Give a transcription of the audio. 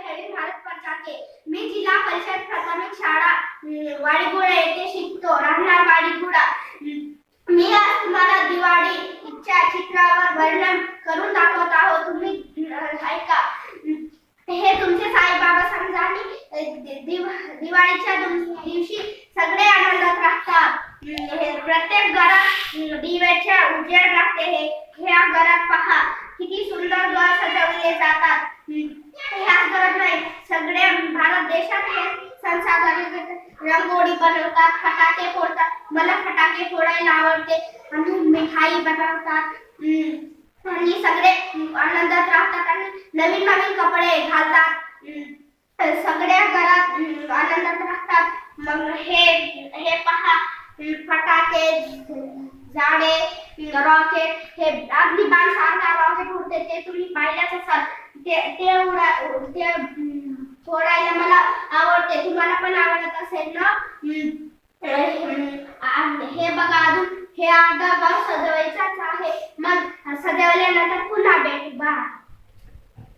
प्रवीण भारत पटाके मी जिल्हा परिषद प्राथमिक शाळा वाडीगुडा येथे शिकतो. राहणार वाडीगुडा मी आज तुम्हाला दिवाळीच्या चित्रावर वर्णन करून दाखवत आहोत तुम्ही ऐका. हे तुमचे साईबाबा समजा आणि दिवाळीच्या दिवशी सगळे आनंदात राहतात. हे प्रत्येक घरात दिव्याच्या उजेड राहते. हे ह्या घरात पहा. किती सुंदर घर सजवले जातात अं, ह्याच घरात नाही सगळे देशात रंगोळी बनवतात फटाके फोडतात मला फटाके फोडायला आवडते. आणि मिठाई बनवतात. आणि सगळे आनंदात राहतात आणि नवीन नवीन कपडे घालतात. सगळ्या घरात आनंदात राहतात. मग हे हे पहा फटाके झाडे रॉकेट हे अगदी बाण सारखा रॉकेट उडते ते तुम्ही पाहिल्याच असाल. ते ते उडा ते फोडायला मला आवडते. तुम्हाला पण आवडत असेल ना? हे बघा अजून. हे अर्धा भाग सजवायचाच आहे. मग सजवल्यानंतर पुन्हा भेट. बा